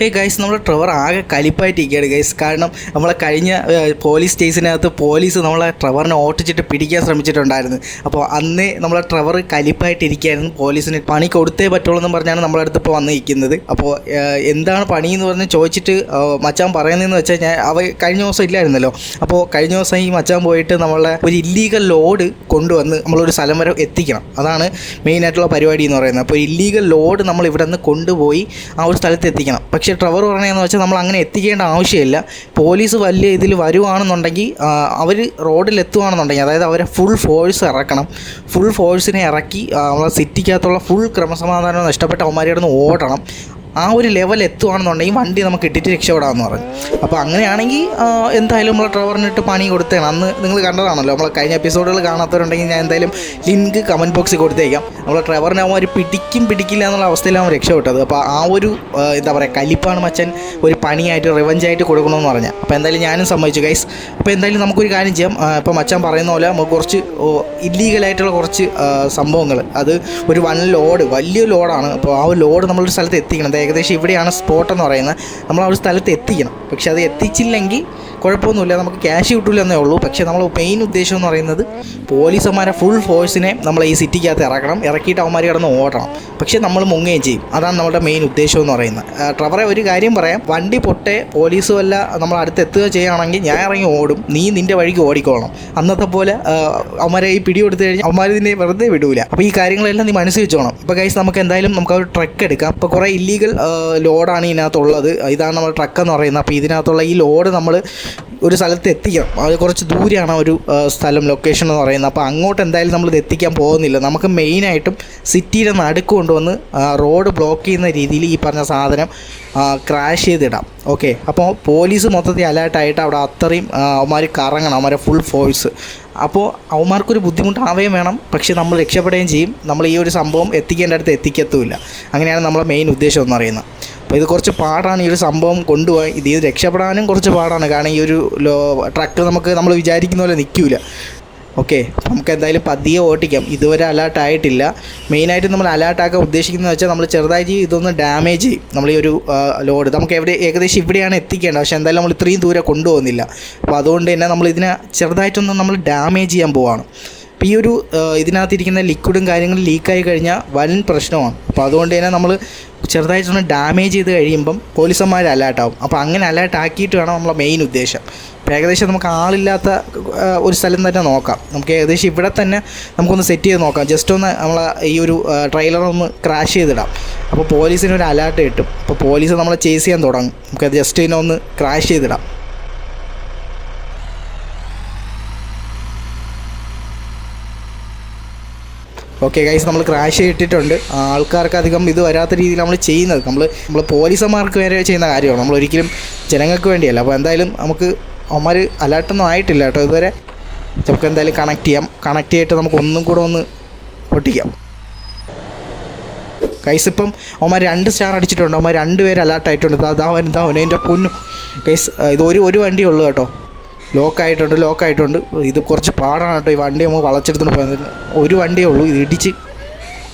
Hey guys നമ്മുടെ Trevor ആകെ കലിപ്പായിട്ടിരിക്കുകയാണ് guys കാരണം നമ്മളെ കഴിഞ്ഞ പോലീസ് സ്റ്റേഷനകത്ത് പോലീസ് നമ്മളെ ട്രവറിനെ ഓട്ടിച്ചിട്ട് പിടിക്കാൻ ശ്രമിച്ചിട്ടുണ്ടായിരുന്നു. അപ്പോൾ അന്നേ നമ്മളെ ട്രവർ കലിപ്പായിട്ടിരിക്കുകയായിരുന്നു. പോലീസിന് പണി കൊടുത്തേ പറ്റുള്ളൂ എന്ന് പറഞ്ഞാണ് നമ്മളെ അടുത്ത് ഇപ്പോൾ വന്ന് നിൽക്കുന്നത് അപ്പോൾ എന്താണ് പണി എന്ന് പറഞ്ഞ് ചോദിച്ചിട്ട് മച്ചാൻ പറയുന്നതെന്ന് വെച്ചാൽ ഞാൻ അവ കഴിഞ്ഞ ദിവസം ഇല്ലായിരുന്നല്ലോ. അപ്പോൾ കഴിഞ്ഞ ദിവസം ഈ മച്ചാൻ പോയിട്ട് നമ്മളെ ഒരു ഇല്ലീഗൽ ലോഡ് കൊണ്ടുവന്ന് നമ്മളൊരു സ്ഥലം വരെ എത്തിക്കണം. അതാണ് മെയിനായിട്ടുള്ള പരിപാടി എന്ന് പറയുന്നത്. അപ്പോൾ ഇല്ലീഗൽ ലോഡ് നമ്മൾ ഇവിടെ നിന്ന് കൊണ്ടുപോയി ആ ഒരു സ്ഥലത്ത് എത്തിക്കണം. പക്ഷേ ട്രവർ പറഞ്ഞതെന്ന് വെച്ചാൽ നമ്മൾ അങ്ങനെ എത്തിക്കേണ്ട ആവശ്യമില്ല. പോലീസ് വലിയ ഇതിൽ വരുവാണെന്നുണ്ടെങ്കിൽ അവർ റോഡിൽ എത്തുവാണെന്നുണ്ടെങ്കിൽ അതായത് അവരെ ഫുൾ ഫോഴ്സ് ഇറക്കണം. ഫുൾ ഫോഴ്സിനെ ഇറക്കി നമ്മളെ സിറ്റിക്കകത്തുള്ള ഫുൾ ക്രമസമാധാനം നഷ്ടപ്പെട്ട അവന്മാരെ കിടന്ന് ഓടണം. ആ ഒരു ലെവൽ എത്തുവാണെന്നുണ്ടെങ്കിൽ വണ്ടി നമുക്ക് ഇട്ടിട്ട് രക്ഷപ്പെടാമെന്ന് പറഞ്ഞു. അപ്പോൾ അങ്ങനെയാണെങ്കിൽ എന്തായാലും നമ്മൾ ഡ്രൈവറിനിട്ട് പണി കൊടുത്തേണം. അന്ന് നിങ്ങൾ കണ്ടതാണല്ലോ നമ്മൾ കഴിഞ്ഞ എപ്പിസോഡുകൾ കാണാത്തവരുണ്ടെങ്കിൽ ഞാൻ എന്തായാലും ലിങ്ക് കമന്റ് ബോക്സിൽ കൊടുത്തേക്കാം. നമ്മൾ ഡ്രൈവറിനെ അവന്മാർ പിടിക്കും പിടിക്കില്ല എന്നുള്ള അവസ്ഥയിലാണ് രക്ഷപ്പെട്ടത്. അപ്പോൾ ആ ഒരു എന്താ പറയുക കലിപ്പാണ് മച്ചൻ ഒരു പണിയായിട്ട് റിവഞ്ചായിട്ട് കൊടുക്കണമെന്ന് പറഞ്ഞാൽ അപ്പോൾ എന്തായാലും ഞാനും സമ്മതിച്ചു ഗൈസ് അപ്പോൾ എന്തായാലും നമുക്കൊരു കാര്യം ചെയ്യാം. ഇപ്പോൾ മച്ചാൻ പറയുന്ന പോലെ നമുക്ക് കുറച്ച് ഇല്ലീഗലായിട്ടുള്ള കുറച്ച് സംഭവങ്ങൾ അത് ഒരു വൺ ലോഡ് വലിയ ലോഡാണ് അപ്പോൾ ആ ഒരു ലോഡ് നമ്മളൊരു സ്ഥലത്ത് എത്തിക്കണം. ഏകദേശം ഇവിടെയാണ് സ്പോട്ട് എന്ന് പറയുന്നത്. നമ്മൾ ആ ഒരു സ്ഥലത്ത് എത്തിക്കണം. പക്ഷെ അത് എത്തിച്ചില്ലെങ്കിൽ കുഴപ്പമൊന്നുമില്ല. നമുക്ക് ക്യാഷ് കിട്ടില്ല എന്നേ ഉള്ളൂ. പക്ഷേ നമ്മൾ മെയിൻ ഉദ്ദേശം എന്ന് പറയുന്നത് പോലീസന്മാരെ ഫുൾ ഫോഴ്സിനെ നമ്മൾ ഈ സിറ്റിക്കകത്ത് ഇറക്കണം. ഇറക്കിയിട്ട് അവന്മാർ കിടന്ന് ഓടണം. പക്ഷേ നമ്മൾ മുങ്ങുകയും ചെയ്യും. അതാണ് നമ്മുടെ മെയിൻ ഉദ്ദേശം എന്ന് പറയുന്നത്. ട്രവറെ ഒരു കാര്യം പറയാം. വണ്ടി പൊട്ടെ പോലീസും അല്ല നമ്മൾ അടുത്ത് എത്തുക ചെയ്യുകയാണെങ്കിൽ ഞാൻ ഇറങ്ങി ഓടും. നീ നിന്റെ വഴിക്ക് ഓടിക്കോളണം. അന്നത്തെ പോലെ അവന്മാരെ ഈ പിടി കൊടുത്തു കഴിഞ്ഞാൽ അവന്മാർ നിന്നെ വെറുതെ വിടൂല. അപ്പോൾ ഈ കാര്യങ്ങളെല്ലാം നീ മനസ്സിൽ വെച്ചോണം. ഇപ്പോൾ ഗൈസ് നമുക്ക് എന്തായാലും നമുക്ക് ഒരു ട്രക്ക് എടുക്കാം. അപ്പോൾ കുറേ ഇല്ലീഗൽ ലോഡാണ് ഇതിനകത്തുള്ളത്. ഇതാണ് നമ്മുടെ ട്രക്ക് എന്ന് പറയുന്നത്. അപ്പോൾ ഇതിനകത്തുള്ള ഈ ലോഡ് നമ്മൾ ഒരു സ്ഥലത്ത് എത്തിക്കണം. അത് കുറച്ച് ദൂരെയാണ് ഒരു സ്ഥലം ലൊക്കേഷൻ എന്ന് പറയുന്നത്. അപ്പോൾ അങ്ങോട്ട് എന്തായാലും നമ്മൾ ഇത് എത്തിക്കാൻ പോകുന്നില്ല. നമുക്ക് മെയിനായിട്ടും സിറ്റിയുടെ നടുക്ക് കൊണ്ടുവന്ന് റോഡ് ബ്ലോക്ക് ചെയ്യുന്ന രീതിയിൽ ഈ പറഞ്ഞ സാധനം ക്രാഷ് ചെയ്തിടാം. ഓക്കെ അപ്പോൾ പോലീസ് മൊത്തത്തിൽ അലേർട്ടായിട്ട് അവിടെ അത്രയും അവന്മാർ കറങ്ങണം അവന്മാരെ ഫുൾ ഫോഴ്സ് അപ്പോൾ അവന്മാർക്കൊരു ബുദ്ധിമുട്ടാവുകയും വേണം പക്ഷേ നമ്മൾ രക്ഷപ്പെടുകയും ചെയ്യും. നമ്മൾ ഈ ഒരു സംഭവം എത്തിക്കേണ്ട അടുത്ത് എത്തിക്കത്തുമില്ല. അങ്ങനെയാണ് നമ്മളെ മെയിൻ ഉദ്ദേശം എന്ന് പറയുന്നത്. അപ്പോൾ ഇത് കുറച്ച് പാടാണ് ഈ ഒരു സംഭവം കൊണ്ടുപോയി ഇത് രക്ഷപ്പെടാനും കുറച്ച് പാടാണ്. കാരണം ഈ ഒരു ട്രക്ക് നമുക്ക് നമ്മൾ വിചാരിക്കുന്ന പോലെ നിൽക്കില്ല ഓക്കെ നമുക്ക് എന്തായാലും പതിയെ ഓട്ടിക്കാം. ഇതുവരെ അലേർട്ട് ആയിട്ടില്ല. മെയിനായിട്ട് നമ്മൾ അലേർട്ടാക്കാൻ ഉദ്ദേശിക്കുന്നത് വെച്ചാൽ നമ്മൾ ചെറുതായി ഇതൊന്ന് ഡാമേജ് ചെയ്യും. നമ്മൾ ഈ ഒരു ലോഡ് നമുക്ക് എവിടെ ഏകദേശം ഇവിടെയാണ് എത്തിക്കേണ്ടത്. പക്ഷേ എന്തായാലും നമ്മൾ ഇത്രയും ദൂരെ കൊണ്ടുപോകുന്നില്ല. അപ്പോൾ അതുകൊണ്ട് തന്നെ നമ്മൾ ഇതിനെ ചെറുതായിട്ടൊന്ന് നമ്മൾ ഡാമേജ് ചെയ്യാൻ പോവാണ്. അപ്പോൾ ഈ ഒരു ഇതിനകത്തിരിക്കുന്ന ലിക്വിഡും കാര്യങ്ങളും ലീക്കായി കഴിഞ്ഞാൽ വൻ പ്രശ്നമാണ്. അപ്പോൾ അതുകൊണ്ട് തന്നെ നമ്മൾ ചെറുതായിട്ടൊന്ന് ഡാമേജ് ചെയ്ത് കഴിയുമ്പം പോലീസന്മാർ അലേർട്ടാവും അപ്പോൾ അങ്ങനെ അലേർട്ട് ആക്കിയിട്ട് വേണം നമ്മളെ മെയിൻ ഉദ്ദേശം. അപ്പോൾ ഏകദേശം നമുക്ക് ആളില്ലാത്ത ഒരു സ്ഥലം തന്നെ നോക്കാം. നമുക്ക് ഏകദേശം ഇവിടെ തന്നെ നമുക്കൊന്ന് സെറ്റ് ചെയ്ത് നോക്കാം. ജസ്റ്റ് ഒന്ന് നമ്മളെ ഈ ഒരു ട്രെയിലർ ഒന്ന് ക്രാഷ് ചെയ്തിടാം. അപ്പോൾ പോലീസിന് ഒരു അലേർട്ട് കിട്ടും. അപ്പോൾ പോലീസ് നമ്മളെ ചേസ് ചെയ്യാൻ തുടങ്ങും. നമുക്കത് ജസ്റ്റ് ഇതിനെ ഒന്ന് ക്രാഷ് ചെയ്തിടാം. ഓക്കെ ഗൈസ് നമ്മൾ ക്രാഷ് ഇട്ടിട്ടുണ്ട് ആൾക്കാർക്ക് അധികം ഇത് വരാത്ത രീതിയിൽ നമ്മൾ ചെയ്യുന്നത്. നമ്മൾ നമ്മൾ പോലീസന്മാർക്ക് വരെ ചെയ്യുന്ന കാര്യമാണ്. നമ്മൾ ഒരിക്കലും ജനങ്ങൾക്ക് വേണ്ടിയല്ല. അപ്പോൾ എന്തായാലും നമുക്ക് അവന്മാർ അലേർട്ടൊന്നും ആയിട്ടില്ല കേട്ടോ ഇതുവരെ. നമുക്ക് എന്തായാലും കണക്ട് ചെയ്യാം. കണക്ട് ചെയ്തിട്ട് നമുക്ക് ഒന്നും കൂടെ ഒന്ന് പൊട്ടിക്കാം. കൈസ് ഇപ്പം അവന്മാർ രണ്ട് സ്റ്റാർ അടിച്ചിട്ടുണ്ട്. അവന്മാർ രണ്ട് പേര് അലേർട്ട് ആയിട്ടുണ്ട്. ദാ ദാ അവൻ ദാ അവൻ എന്റെ പൊന്നു. കൈസ് ഇത് ഒരു ഒരു വണ്ടിയേ ഉള്ളൂ കേട്ടോ. ലോക്ക് ആയിട്ടുണ്ട് ലോക്ക് ആയിട്ടുണ്ട് ഇത് കുറച്ച് പാടാണ് കേട്ടോ. ഈ വണ്ടി നമ്മൾ വളച്ചെടുത്തുകൊണ്ട് പോയത്. ഒരു വണ്ടിയേ ഉള്ളൂ. ഇത് ഇടിച്ച്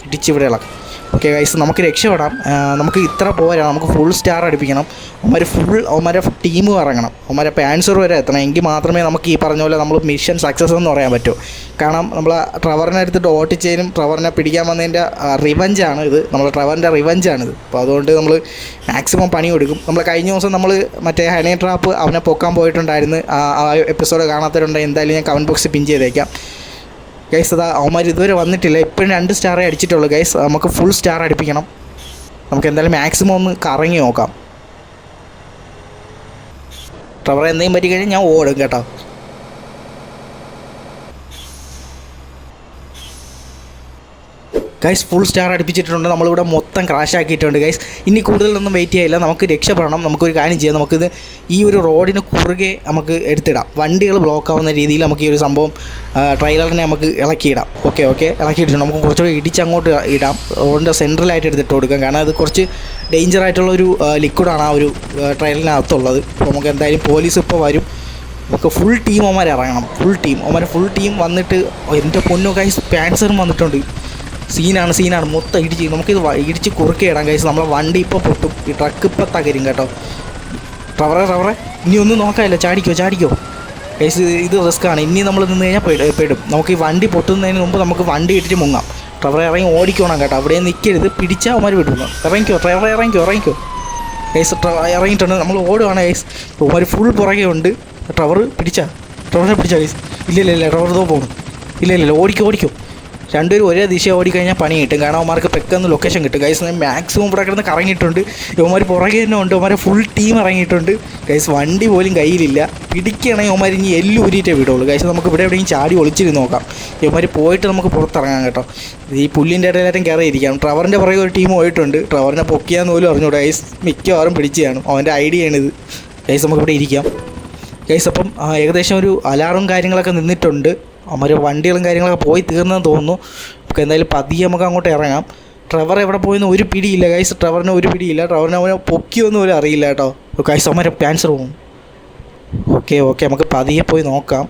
ഇടിച്ച് ഇവിടെ ഇളക്കാം. ഓക്കെ ഗൈസ് നമുക്ക് രക്ഷപ്പെടാം. നമുക്ക് ഇത്ര പോരാ. നമുക്ക് ഫുൾ സ്റ്റാർ അടിപ്പിക്കണം. അവന്മാർ ഫുൾ അവന്മാരെ ടീം ഇറങ്ങണം അവന്മാരെ പാൻസർ വരെ എത്തണം. എങ്കിൽ മാത്രമേ നമുക്ക് ഈ പറഞ്ഞ പോലെ നമ്മൾ മിഷൻ സക്സസ് എന്ന് പറയാൻ പറ്റൂ. കാരണം നമ്മൾ ട്രവറിനെ എടുത്തിട്ട് ഓട്ടിച്ചതിനും ട്രവറിനെ പിടിക്കാൻ വന്നതിന്റെ റിവഞ്ചാണ് ഇത്. നമ്മൾ ട്രവറിന്റെ റിവഞ്ചാണിത് അപ്പോൾ അതുകൊണ്ട് നമ്മൾ മാക്സിമം പണി കൊടുക്കും. നമ്മൾ കഴിഞ്ഞ ദിവസം നമ്മൾ മറ്റേ ഹണി ട്രാപ്പ് അവനെ പൊക്കാൻ പോയിട്ടുണ്ടായിരുന്നു. ആ എപ്പിസോഡ് കാണാത്തവരുണ്ടെങ്കിൽ എന്തായാലും ഞാൻ കമന്റ് ബോക്സിൽ പിൻ ചെയ്തേക്കാം. ഗൈസ് അതാ അവന്മാർ ഇതുവരെ വന്നിട്ടില്ല. ഇപ്പോഴും രണ്ട് സ്റ്റാറേ അടിച്ചിട്ടുള്ളൂ. ഗൈസ് നമുക്ക് ഫുൾ സ്റ്റാർ അടിപ്പിക്കണം. നമുക്ക് എന്തായാലും മാക്സിമം ഒന്ന് കറങ്ങി നോക്കാം. ട്രവർ എന്തെങ്കിലും പറ്റി കഴിഞ്ഞാൽ ഞാൻ ഓടും കേട്ടോ. ഗൈസ് ഫുൾ സ്റ്റാർ അടിപ്പിച്ചിട്ടുണ്ട്. നമ്മളിവിടെ മൊത്തം ക്രാഷ് ആക്കിയിട്ടുണ്ട് ഗൈസ് ഇനി കൂടുതലൊന്നും വെയിറ്റ് ചെയ്യില്ല നമുക്ക് രക്ഷപ്പെടണം. നമുക്കൊരു കാര്യം ചെയ്യാം. നമുക്കിത് ഈ ഒരു റോഡിന് കുറുകെ നമുക്ക് എടുത്തിടാം. വണ്ടികൾ ബ്ലോക്ക് ആവുന്ന രീതിയിൽ നമുക്ക് ഈ ഒരു സംഭവം ട്രെയിലറിനെ നമുക്ക് ഇളക്കിയിടാം. ഓക്കെ ഓക്കെ ഇളക്കിയിട്ടുണ്ട് നമുക്ക് കുറച്ചുകൂടി ഇടിച്ചങ്ങോട്ട് ഇടാം. റോഡിന്റെ സെൻട്രലായിട്ട് എടുത്തിട്ട് കൊടുക്കാം. കാരണം അത് കുറച്ച് ഡേഞ്ചർ ആയിട്ടുള്ള ഒരു ലിക്വിഡാണ് ആ ഒരു ട്രെയിലിനകത്തുള്ളത് നമുക്ക് എന്തായാലും പോലീസ് ഇപ്പോൾ വരും. നമുക്ക് ഫുൾ ടീം അവന്മാർ ഇറങ്ങണം. ഫുൾ ടീം അവന്മാർ ഫുൾ ടീം വന്നിട്ട് എന്റെ പൊന്നു കൈസ് പാൻസറും വന്നിട്ടുണ്ട്. സീനാണ് സീനാണ്. മൊത്തം ഇടിച്ച് നമുക്കിത് ഇടിച്ച് കുറുക്കി ഇടാൻ കഴിച്ചു നമ്മളെ വണ്ടി ഇപ്പോൾ പൊട്ടും. ഈ ട്രക്ക് ഇപ്പോൾ തകരും കേട്ടോ. ട്രവറേ ട്രവറേ ഇനി ഒന്നും നോക്കാമല്ലോ ചാടിക്കോ ചാടിക്കോ. കേസ് ഇത് റിസ്ക് ആണ്. ഇനി നമ്മൾ നിന്ന് കഴിഞ്ഞാൽ പെടും പെടും. നമുക്ക് ഈ വണ്ടി പൊട്ടുന്നതിന് മുമ്പ് നമുക്ക് വണ്ടി ഇട്ടിട്ട് മുങ്ങാം. ട്രവറേ ഇറങ്ങി ഓടിക്കോണം കേട്ടോ. അവിടെ നിൽക്കരുത് പിടിച്ചാൽ അവന്മാർ വിടുന്നു. ഇറങ്ങിക്കോ ട്രവറെ ഇറങ്ങിക്കോ ഇറങ്ങിക്കോ. കേസ് ഇറങ്ങിയിട്ടുണ്ട്. നമ്മൾ ഓടുവാണ് കേസ് ഒരു ഫുൾ പുറകെ ഉണ്ട്. ട്രവർ പിടിച്ചാ. ട്രവറെ പിടിച്ചാ കേസ് ഇല്ല ഇല്ല ഇല്ല. ട്രവർ തോ പോകണം ഇല്ല ഇല്ല. ഓടിക്കോ ഓടിക്കോ. രണ്ടുപേരും ഒരേ ദിശ ഓടിക്കഴിഞ്ഞാൽ പണി കിട്ടും. കാരണം അവന്മാർക്ക് പെട്ടെന്ന് ലൊക്കേഷൻ കിട്ടും. ഗൈസ് മാക്സിമം ഇവിടെ കിടന്ന് കറങ്ങിയിട്ടുണ്ട്. ഇവന്മാർ പുറകെ തന്നെ ഉണ്ട്. ഇവന്മാരെ ഫുൾ ടീം ഇറങ്ങിയിട്ടുണ്ട്. ഗൈസ് വണ്ടി പോലും കയ്യിലില്ല. പിടിക്കുകയാണെങ്കിൽ ഇവന്മാർ ഇനി എല്ലു ഊരിയിട്ടേ വിടുള്ളൂ. ഗൈസ് നമുക്ക് ഇവിടെ എവിടെയും ചാടി ഒളിച്ചിരുന്ന് നോക്കാം. ഇവന്മാർ പോയിട്ട് നമുക്ക് പുറത്തിറങ്ങാം കേട്ടോ. ഈ പുല്ലിന്റെ ഇടയിലായിട്ടും കയറിയിരിക്കാം. ട്രവറിന്റെ പുറകെ ഒരു ടീം പോയിട്ടുണ്ട്. ട്രവറിനെ പൊക്കിയാന്ന് പോലും അറിഞ്ഞൂടെ. ഗൈസ് മിക്കവാറും പിടിച്ചു കാണും അവന്റെ ഐഡിയ ആണിത്. ഗൈസ് നമുക്കിവിടെ ഇരിക്കാം. ഗൈസ് അപ്പം ഏകദേശം ഒരു അലാറും കാര്യങ്ങളൊക്കെ നിന്നിട്ടുണ്ട്. അവർ വണ്ടികളും കാര്യങ്ങളൊക്കെ പോയി തീർന്നെന്ന് തോന്നുന്നു. നമുക്ക് എന്തായാലും പതിയെ നമുക്ക് അങ്ങോട്ട് ഇറങ്ങാം. ട്രവർ എവിടെ പോയെന്ന് ഒരു പിടിയില്ല. ഗൈസ് ട്രവറിന് ഒരു പിടിയില്ല. ട്രവറിന് അവനെ പൊക്കിയൊന്നും പോലും അറിയില്ല കേട്ടോ. ഗൈസ് അവന്മാരെ ക്യാൻസർ പോകും ഓക്കെ ഓക്കെ നമുക്ക് പതിയെ പോയി നോക്കാം.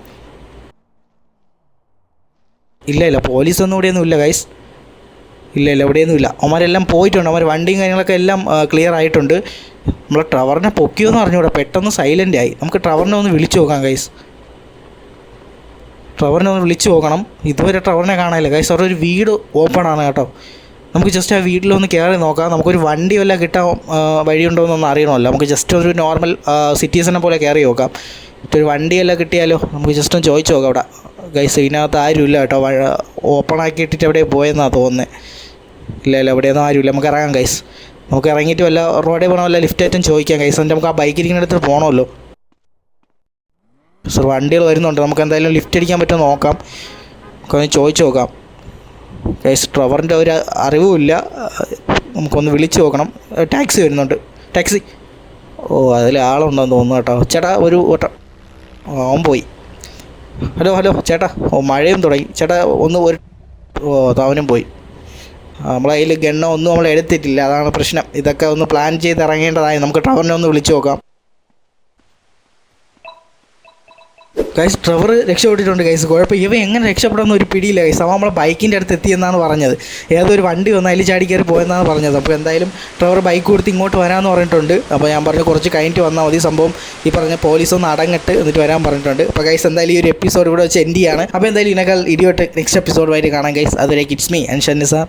ഇല്ല ഇല്ല. പോലീസൊന്നും ഇവിടെയൊന്നും ഇല്ല ഗൈസ് ഇല്ല ഇല്ല. ഇവിടെയൊന്നും ഇല്ല. അവന്മാരെല്ലാം പോയിട്ടുണ്ട്. അവന്മാർ വണ്ടിയും കാര്യങ്ങളൊക്കെ എല്ലാം ക്ലിയർ ആയിട്ടുണ്ട്. നമ്മളെ ട്രവറിനെ പൊക്കിയോന്ന് അറിഞ്ഞൂടാ. പെട്ടെന്ന് സൈലന്റ് ആയി. നമുക്ക് ട്രവറിനെ ഒന്ന് വിളിച്ചു നോക്കാം ഗൈസ് ട്രവറിനെ ഒന്ന് വിളിച്ചു നോക്കണം. ഇതുവരെ ട്രവറിനെ കാണാനില്ല. ഗൈസ് സാർ ഒരു വീട് ഓപ്പൺ ആണ് കേട്ടോ. നമുക്ക് ജസ്റ്റ് ആ വീട്ടിലൊന്ന് കയറി നോക്കാം. നമുക്കൊരു വണ്ടി വല്ല കിട്ടാൻ വഴിയുണ്ടോ എന്നൊന്നും അറിയണമല്ലോ. നമുക്ക് ജസ്റ്റ് ഒരു നോർമൽ സിറ്റീസിനെ പോലെ കയറി നോക്കാം. ഒരു വണ്ടി വണ്ടിയെല്ലാം കിട്ടിയാലോ? നമുക്ക് ജസ്റ്റ് ഒന്ന് ചോദിച്ചു നോക്കാം അവിടെ. ഗൈസ് ഇതിനകത്ത് ആരുമില്ല കേട്ടോ. ഓപ്പൺ ആക്കിയിട്ടിട്ട് എവിടെ പോയെന്നാണ് തോന്നുന്നത് ഇല്ല ഇല്ല എവിടെയൊന്നും ആരുമില്ല നമുക്ക് ഇറങ്ങാം ഗൈസ് നമുക്ക് ഇറങ്ങിയിട്ട് വല്ല റോഡേ പോകണമല്ല ലിഫ്റ്റ് ആയിട്ടും ചോദിക്കാം. ഗൈസ് എന്നിട്ട് നമുക്ക് ആ ബൈക്ക് ഇരിക്കുന്ന അടുത്ത് പോകണമല്ലോ സർ വണ്ടികൾ വരുന്നുണ്ട്. നമുക്ക് എന്തായാലും ലിഫ്റ്റ് അടിക്കാൻ പറ്റുമോ നോക്കാം. നമുക്കൊന്ന് ചോദിച്ചു നോക്കാം. ഗൈസ് ട്രവറിന്റെ ഒരു അറിവുമില്ല നമുക്കൊന്ന് വിളിച്ചു നോക്കണം. ടാക്സി വരുന്നുണ്ട്. ടാക്സി. ഓ അതിൽ ആളുണ്ടെന്ന് തോന്നുന്നു കേട്ടോ. ചേട്ടാ ഒരു ഓട്ടം. ഓൻ പോയി. ഹലോ ഹലോ ചേട്ടാ. ഓ മഴയും തുടങ്ങി. ചേട്ടാ ഒന്ന് ഒരു ഓ അവനും പോയി. നമ്മളെ കയ്യിൽ ഗണ്ണ ഒന്നും നമ്മൾ എടുത്തിട്ടില്ല. അതാണ് പ്രശ്നം. ഇതൊക്കെ ഒന്ന് പ്ലാൻ ചെയ്ത് ഇറങ്ങേണ്ടതായി. നമുക്ക് ടവറിനെ ഒന്ന് വിളിച്ചു നോക്കാം. ഗൈസ് ട്രവർ രക്ഷപ്പെട്ടിട്ടുണ്ട് ഗൈസ് കുഴപ്പം ഇവ എങ്ങനെ രക്ഷപ്പെടുന്ന ഒരു പിടിയില്ല ഗൈസ് അവൻ നമ്മളെ ബൈക്കിന്റെ അടുത്ത് എത്തിയെന്നാണ് പറഞ്ഞത്. ഏതൊരു വണ്ടി വന്ന് അതിൽ ചാടി കയറി പോയെന്നാണ് പറഞ്ഞത്. അപ്പോൾ എന്തായാലും ട്രവർ ബൈക്ക് കൊടുത്ത് ഇങ്ങോട്ട് വരാമെന്ന് പറഞ്ഞിട്ടുണ്ട്. അപ്പോൾ ഞാൻ പറഞ്ഞു കുറച്ച് കഴിഞ്ഞിട്ട് വന്നാൽ മതി. സംഭവം ഈ പറഞ്ഞ പോലീസ് ഒന്ന് അടങ്ങിട്ട് എന്നിട്ട് വരാൻ പറഞ്ഞിട്ടുണ്ട്. അപ്പോൾ ഗൈസ് എന്തായാലും ഈ ഒരു എപ്പിസോഡ് ഇവിടെ വെച്ച് എൻഡ് ചെയ്യാണ്. അപ്പോൾ എന്തായാലും ഇതിനേക്കാൾ ഇടിയോട്ട് നെക്സ്റ്റ് എപ്പിസോഡുമായിട്ട് കാണാം ഗൈസ് അതുവരെ ഇറ്റ്സ് മീ ആൻഡ് ഷന്നിസാർ